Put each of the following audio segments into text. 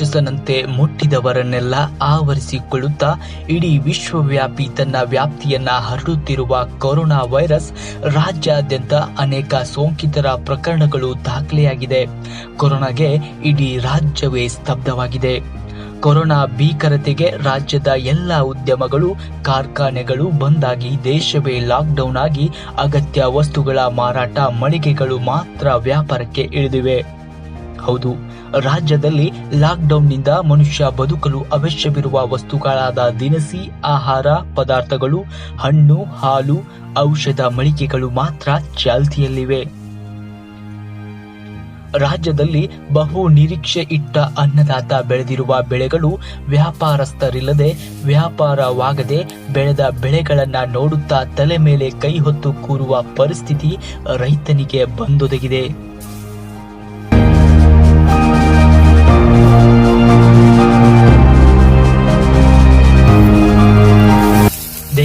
ರಾಕ್ಷಸನಂತೆ ಮುಟ್ಟಿದವರನ್ನೆಲ್ಲ ಆವರಿಸಿಕೊಳ್ಳುತ್ತಾ ಇಡೀ ವಿಶ್ವವ್ಯಾಪಿ ತನ್ನ ವ್ಯಾಪ್ತಿಯನ್ನ ಹರಡುತ್ತಿರುವ ಕೊರೋನಾ ವೈರಸ್ ರಾಜ್ಯಾದ್ಯಂತ ಅನೇಕ ಸೋಂಕಿತರ ಪ್ರಕರಣಗಳು ದಾಖಲೆಯಾಗಿದೆ. ಕೊರೋನಾಗೆ ಇಡೀ ರಾಜ್ಯವೇ ಸ್ತಬ್ಧವಾಗಿದೆ. ಕೊರೋನಾ ಭೀಕರತೆಗೆ ರಾಜ್ಯದ ಎಲ್ಲ ಉದ್ಯಮಗಳು, ಕಾರ್ಖಾನೆಗಳು ಬಂದಾಗಿ ದೇಶವೇ ಲಾಕ್ಡೌನ್ ಆಗಿ ಅಗತ್ಯ ವಸ್ತುಗಳ ಮಾರಾಟ ಮಳಿಗೆಗಳು ಮಾತ್ರ ವ್ಯಾಪಾರಕ್ಕೆ ಇಳಿದಿವೆ. ಹೌದು. ರಾಜ್ಯದಲ್ಲಿ ಲಾಕ್ಡೌನ್ನಿಂದ ಮನುಷ್ಯ ಬದುಕಲು ಅವಶ್ಯವಿರುವ ವಸ್ತುಗಳಾದ ದಿನಸಿ, ಆಹಾರ, ಪದಾರ್ಥಗಳು, ಹಣ್ಣು, ಹಾಲು, ಔಷಧ ಮಳಿಗೆಗಳು ಮಾತ್ರ ಚಾಲ್ತಿಯಲ್ಲಿವೆ. ರಾಜ್ಯದಲ್ಲಿ ಬಹು ನಿರೀಕ್ಷೆ ಇಟ್ಟ ಅನ್ನದಾತ ಬೆಳೆದಿರುವ ಬೆಳೆಗಳು ವ್ಯಾಪಾರಸ್ಥರಿಲ್ಲದೆ ವ್ಯಾಪಾರವಾಗದೆ ಬೆಳೆದ ಬೆಳೆಗಳನ್ನ ನೋಡುತ್ತಾ ತಲೆ ಮೇಲೆ ಕೈ ಹೊತ್ತು ಕೂರುವ ಪರಿಸ್ಥಿತಿ ರೈತನಿಗೆ ಬಂದೊದಗಿದೆ.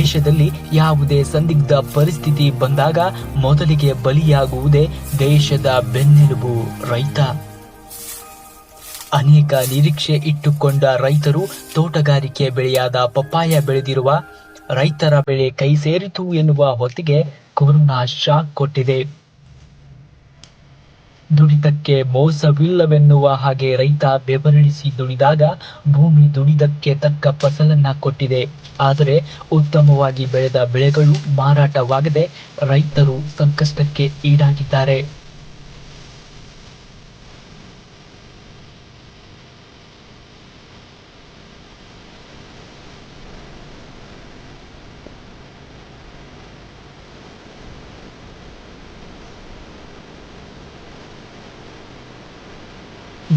ದೇಶದಲ್ಲಿ ಯಾವುದೇ ಸಂದಿಗ್ಧ ಪರಿಸ್ಥಿತಿ ಬಂದಾಗ ಮೊದಲಿಗೆ ಬಲಿಯಾಗುವುದೇ ದೇಶದ ಬೆನ್ನೆಲುಬು ರೈತ. ಅನೇಕ ನಿರೀಕ್ಷೆ ಇಟ್ಟುಕೊಂಡ ರೈತರು ತೋಟಗಾರಿಕೆ ಬೆಳೆಯಾದ ಪಪ್ಪಾಯ ಬೆಳೆದಿರುವ ರೈತರ ಬೆಳೆ ಕೈ ಸೇರಿತು ಎನ್ನುವ ಹೊತ್ತಿಗೆ ಕೊರೋನಾ ಶಾಕ್ ಕೊಟ್ಟಿದೆ. ದುಡಿದಕ್ಕೆ ಮೋಸವಿಲ್ಲವೆನ್ನುವ ಹಾಗೆ ರೈತ ಬೆವರಿಳಿಸಿ ದುಡಿದಾಗ ಭೂಮಿ ದುಡಿದಕ್ಕೆ ತಕ್ಕ ಫಸಲನ್ನ ಕೊಟ್ಟಿದೆ. ಆದರೆ ಉತ್ತಮವಾಗಿ ಬೆಳೆದ ಬೆಳೆಗಳು ಮಾರಾಟವಾಗದೆ ರೈತರು ಸಂಕಷ್ಟಕ್ಕೆ ಈಡಾಗಿದ್ದಾರೆ.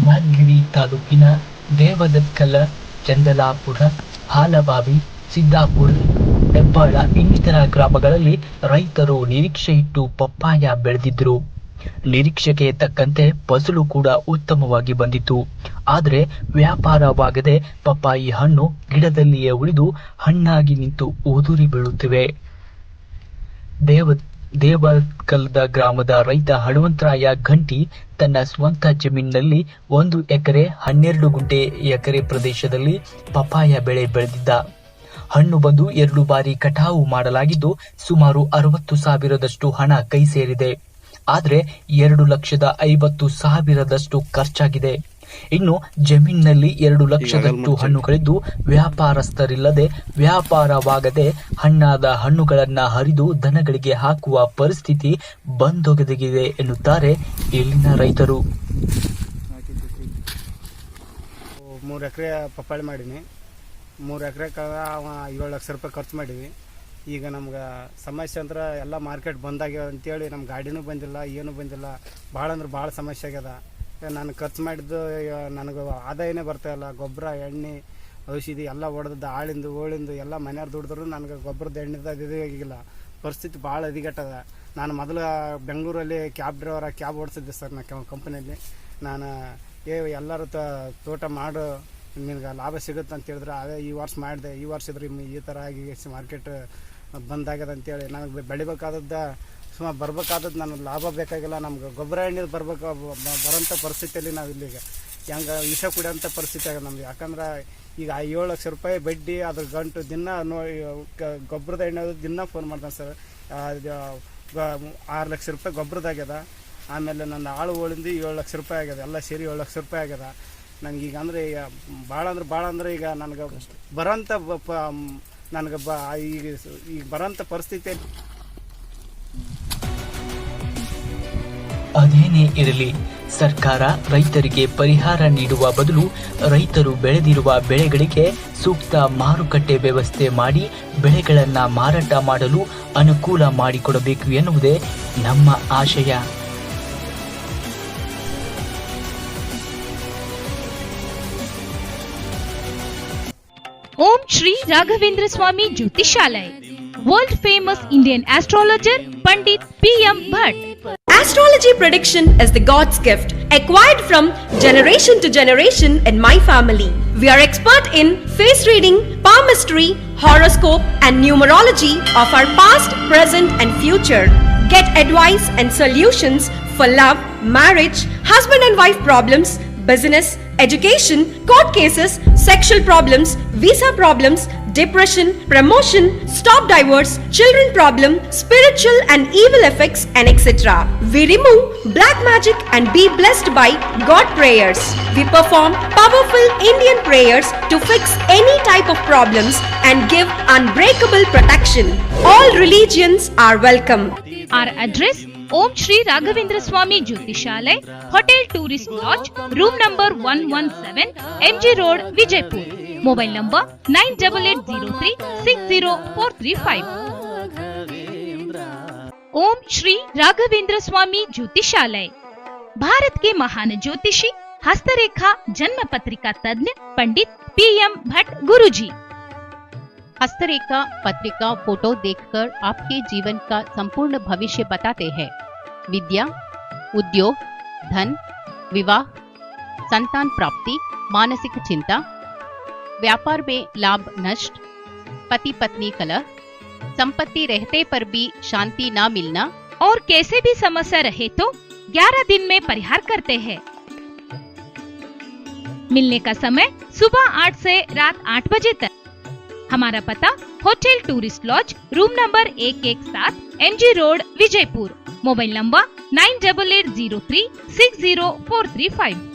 ಯಾದಗಿರಿ ತಾಲೂಕಿನ ದೇವದತ್ಕಲ, ಚಂದಲಾಪುರ, ಹಾಲಬಾವಿ, ಸಿದ್ದಾಪುರ ಹೆಬ್ಬಾಳ ಇನ್ನಿತರ ಗ್ರಾಮಗಳಲ್ಲಿ ರೈತರು ನಿರೀಕ್ಷೆ ಇಟ್ಟು ಪಪ್ಪಾಯ ಬೆಳೆದಿದ್ರು. ನಿರೀಕ್ಷೆಗೆ ತಕ್ಕಂತೆ ಫಸಲು ಕೂಡ ಉತ್ತಮವಾಗಿ ಬಂದಿತು ಆದರೆ ವ್ಯಾಪಾರವಾಗದೆ ಪಪ್ಪಾಯಿ ಹಣ್ಣು ಗಿಡದಲ್ಲಿಯೇ ಉಳಿದು ಹಣ್ಣಾಗಿ ನಿಂತು ಉದುರಿ ಬೀಳುತ್ತಿವೆ. ದೇವ ದೇವಕಲ್ದ ಗ್ರಾಮದ ರೈತ ಹನುಮಂತರಾಯ ಘಂಟಿ ತನ್ನ ಸ್ವಂತ ಜಮೀನಿನಲ್ಲಿ ಒಂದು ಎಕರೆ, ಹನ್ನೆರಡು ಗುಂಟೆ ಎಕರೆ ಪ್ರದೇಶದಲ್ಲಿ ಪಪಾಯ ಬೆಳೆ ಬೆಳೆದಿದ್ದ. ಹಣ್ಣು ಬಂದು ಎರಡು ಬಾರಿ ಕಟಾವು ಮಾಡಲಾಗಿದ್ದು ಸುಮಾರು ಅರವತ್ತು ಸಾವಿರದಷ್ಟು ಹಣ ಕೈ ಸೇರಿದೆ ಆದರೆ ಎರಡು ಲಕ್ಷದ ಐವತ್ತು ಸಾವಿರದಷ್ಟು ಖರ್ಚಾಗಿದೆ. ಇನ್ನು ಜಮೀನಿನಲ್ಲಿ ಎರಡು ಲಕ್ಷದಷ್ಟು ಹಣ್ಣುಗಳಿದ್ದು ವ್ಯಾಪಾರಸ್ಥರಿಲ್ಲದೆ ವ್ಯಾಪಾರವಾಗದೆ ಹಣ್ಣಾದ ಹಣ್ಣುಗಳನ್ನು ಹರಿದು ದನಗಳಿಗೆ ಹಾಕುವ ಪರಿಸ್ಥಿತಿ ಬಂದೊಗೆದಿದೆ ಎನ್ನುತ್ತಾರೆ ಇಲ್ಲಿನ ರೈತರು. ಮೂರು ಎಕರೆ ಪಪ್ಪಾಳಿ ಮಾಡೀನಿ. ಮೂರು ಎಕರೆ ಏಳು ಲಕ್ಷ ರೂಪಾಯಿ ಖರ್ಚು ಮಾಡೀವಿ. ಈಗ ನಮ್ಗೆ ಸಮಸ್ಯೆ ಅಂದ್ರೆ ಎಲ್ಲ ಮಾರ್ಕೆಟ್ ಬಂದಾಗ್ಯಾವ ಅಂತೇಳಿ ನಮ್ಮ ಗಾಡಿನೂ ಬಂದಿಲ್ಲ ಏನೂ ಬಂದಿಲ್ಲ. ಭಾಳ ಅಂದ್ರೆ ಭಾಳ ಸಮಸ್ಯೆ ಆಗ್ಯದ. ನಾನು ಖರ್ಚು ಮಾಡಿದ್ದು ನನಗೆ ಆದಾಯನೇ ಇಲ್ಲ. ಗೊಬ್ಬರ, ಎಣ್ಣೆ, ಔಷಧಿ ಎಲ್ಲ ಹೊಡೆದದ್ದು ಆಳಿಂದು ಓಳಿಂದು ಎಲ್ಲ ಮನೆಯವ್ರು ದುಡಿದ್ರು ನನಗೆ ಗೊಬ್ಬರದ ಎಣ್ಣೆದ ಆಗಿಲ್ಲ ಪರಿಸ್ಥಿತಿ ಭಾಳ ಹದಿಗೆಟ್ಟದ. ನಾನು ಮೊದಲು ಬೆಂಗಳೂರಲ್ಲಿ ಕ್ಯಾಬ್ ಡ್ರೈವರ ಕ್ಯಾಬ್ ಓಡಿಸಿದ್ದೆ ಸರ್ ನಾನು ಕಂಪನಿಯಲ್ಲಿ ನಾನು, ಏ, ಎಲ್ಲರೂ ತೋಟ ಮಾಡು, ನಿನಗೆ ಲಾಭ ಸಿಗುತ್ತೆ ಅಂತ ಹೇಳಿದ್ರೆ. ಅದೇ ಈ ವರ್ಷ ಮಾಡಿದೆ, ಈ ವರ್ಷ ಇದ್ರೆ ಈ- ಈ ಥರ ಆಗಿ ಮಾರ್ಕೆಟ್ ಬಂದಾಗ್ಯದ ಅಂತೇಳಿ ನನಗೆ ಬೆಳಿಬೇಕಾದದ್ದ ಸುಮ್ಮ ಬರ್ಬೇಕಾದದ್ದು ನನಗೆ ಲಾಭ ಬೇಕಾಗಿಲ್ಲ, ನಮ್ಗೆ ಗೊಬ್ಬರ ಎಣ್ಣೆ ಬರ್ಬೇಕು ಬರೋಂಥ ಪರಿಸ್ಥಿತಿಯಲ್ಲಿ ನಾವು ಇಲ್ಲಿಗೆ. ಹೆಂಗೆ ವಿಷ ಕುಡಿಯೋಂಥ ಪರಿಸ್ಥಿತಿ ಆಗ ನಮ್ಗೆ. ಯಾಕಂದ್ರೆ ಈಗ ಏಳು ಲಕ್ಷ ರೂಪಾಯಿ ಬಡ್ಡಿ ಅದ್ರ ಗಂಟು ದಿನ ನೋ ಗೊಬ್ಬರದ ಎಣ್ಣೆ ದಿನ ಫೋನ್ ಮಾಡ್ತಾನೆ ಸರ್. ಆರು ಲಕ್ಷ ರೂಪಾಯಿ ಗೊಬ್ಬರದಾಗ್ಯದ ಆಮೇಲೆ ನನ್ನ ಆಳು ಓಳಿಂದ ಏಳು ಲಕ್ಷ ರೂಪಾಯಿ ಆಗ್ಯದ. ಎಲ್ಲ ಸೇರಿ ಏಳು ಲಕ್ಷ ರೂಪಾಯಿ ಆಗ್ಯದ. ನನಗೆ ಈಗ ಅಂದರೆ ಈಗ ಭಾಳ ಅಂದ್ರೆ ಭಾಳ ಅಂದ್ರೆ ಈಗ ನನಗೆ ಬರೋಂಥ ನನಗೆ ಬ ಈಗ ಈಗ ಬರೋಂಥ ಪರಿಸ್ಥಿತಿ ಅದೇನೇ ಇರಲಿ. ಸರ್ಕಾರ ರೈತರಿಗೆ ಪರಿಹಾರ ನೀಡುವ ಬದಲು ರೈತರು ಬೆಳೆದಿರುವ ಬೆಳೆಗಳಿಗೆ ಸೂಕ್ತ ಮಾರುಕಟ್ಟೆ ವ್ಯವಸ್ಥೆ ಮಾಡಿ ಬೆಳೆಗಳನ್ನ ಮಾರಾಟ ಮಾಡಲು ಅನುಕೂಲ ಮಾಡಿಕೊಡಬೇಕು ಎನ್ನುವುದೇ ನಮ್ಮ ಆಶಯ. Om Shri Raghavendra Swami Jyotishalaya. World famous Indian astrologer Pandit P M Bhat Astrology prediction is the God's gift, acquired from generation to generation in my family. We are expert in face reading, palmistry, horoscope, and numerology of our past, present, and future. Get advice and solutions for love, marriage, husband and wife problems, business, education, court cases, sexual problems, visa problems, depression, promotion, stop divorce, children problem, spiritual and evil effects, and etc. We remove black magic and be blessed by God prayers. We perform powerful Indian prayers to fix any type of problems and give unbreakable protection. All religions are welcome. Our address Om Shri Raghavendra Swami Jyotishalay, Hotel Tourist Lodge, room number 117, MG Road, Vijaypur. Mobile number 98803 60435. Om Shri Raghavendra Swami Jyotishalaya Bharat के महान ज्योतिषी हस्तरेखा जन्म पत्रिका तज्ञ Pandit P M Bhatt Guruji हस्तरेखा पत्रिका photo देखकर आपके जीवन का संपूर्ण भविष्य बताते हैं विद्या उद्योग धन विवाह संतान प्राप्ति मानसिक चिंता व्यापार में लाभ, नष्ट पति पत्नी कलह, संपत्ति रहते पर भी शांति न मिलना। और कैसे भी समस्या रहे तो 11 दिन में परिहार करते हैं। मिलने का समय सुबह 8 से रात 8 बजे तक। हमारा पता hotel tourist lodge, room number एक एक सात M G road, Vijaypur. Mobile number nine double eight zero three six zero four three five.